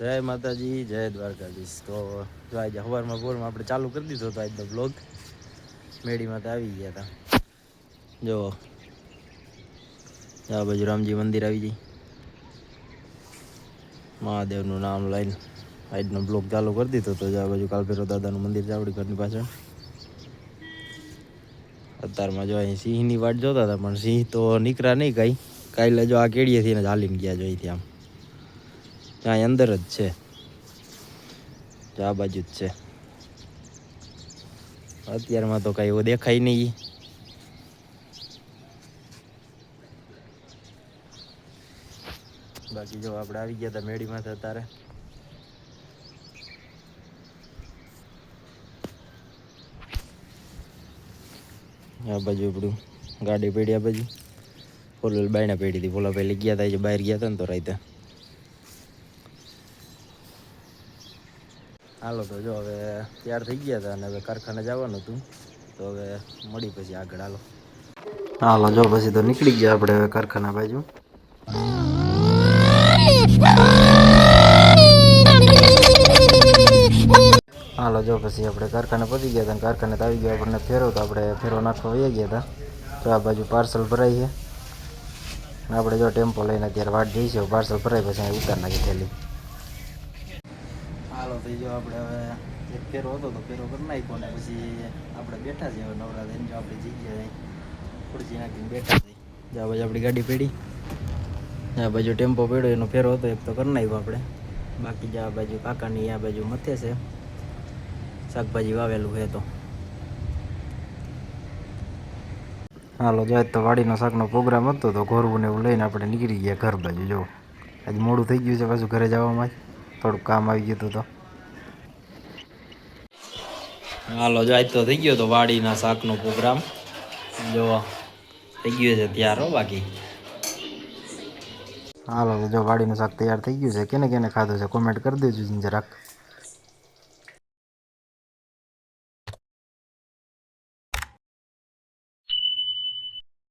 જય માતાજી, જય દ્વારકાધીશ. તો જો આજે સવારમાં બોરમાં આપણે ચાલુ કરી દીધો હતો આજનો બ્લોગ મેળીમાં તો આવી ગયા હતા જો, આ બાજુ રામજી મંદિર આવી જઈ મહાદેવનું નામ લઈને આજનો બ્લોગ ચાલુ કરી દીધો તો આ બાજુ કાલભેરો દાદાનું મંદિર ચાવડી ઘરની પાછળ. અત્યારમાં જો અહીં સિંહની વાટ જોતા હતા, પણ સિંહ તો નીકળ્યા નહીં કાંઈ. કાલે જો આ કેડીએથી ને હાલીને ગયા જો અહીંથી આમ. ત્યાં અંદર જ છે. આ બાજુ જ છે. અત્યારમાં તો કાંઈ એવું દેખાય નહીં. બાકી જો આપણે આવી ગયા હતા મેળીમાં અત્યારે. આ બાજુ આપણું ગાડી પેઢી આ બાજુ ફોલ બાયણા પેઢી હતી. ફોલા પહેલી ગયા હતા જે બહાર ગયા હતા ને તો રાતે. હાલો તો જો હવે તૈયાર થઈ ગયા હતા અને હવે કારખાને જવાનું હતું. તો હવે મળી પછી આગળ હાલો. હાલો, જો પછી તો નીકળી ગયા આપણે હવે કારખાના બાજુ. હાલો, જો પછી આપણે કારખાને પહોંચી ગયા હતા કારખાને તો આવી ગયો, આપણને ફેરો તો આપણે ફેરો નાખવા વહી ગયા હતા. તો આ બાજુ પાર્સલ ભરાઈ છે. આપણે જો ટેમ્પો લઈને અત્યારે વાટ જઈશું પાર્સલ ભરાય પછી ઉતાર નાખી થેલી. હાલો થઈ જો આપણે હવે એક ફેરો હતો તો ફેરો કરી નાખ્યો ને પછી આપણે બેઠા છીએ હવે નવરા થઈને જો આપણી જગ્યાએ ખુરશી નાખીને બેઠા છીએ. જ્યાં બાજુ આપણી ગાડી પડી. આ બાજુ ટેમ્પો પડ્યો, એનો ફેરો હતો, એક તો કરી નાખ્યો આપણે. બાકી જા બાજુ કાકાની આ બાજુ મથે છે, શાકભાજી વાવેલું છે તો. હાલો જાય તો વાડીનો શાકનો પ્રોગ્રામ હતો તો ઘોરવું ને એવું લઈને આપણે નીકળી ગયા ઘર બાજુ, જો. આજે મોડું થઈ ગયું છે પાછું ઘરે જવામાં થોડુંક કામ આવી ગયું હતું તો. હાલો, જો આજ તો થઈ ગયો તો વાડીના શાકનો પ્રોગ્રામ. જો થઈ ગયો છે તૈયાર હો બાકી. હાલો, જો વાડીનું શાક તૈયાર થઈ ગયું છે, કેને કેને ખાધું છે કોમેન્ટ કરી દેજો જરાક.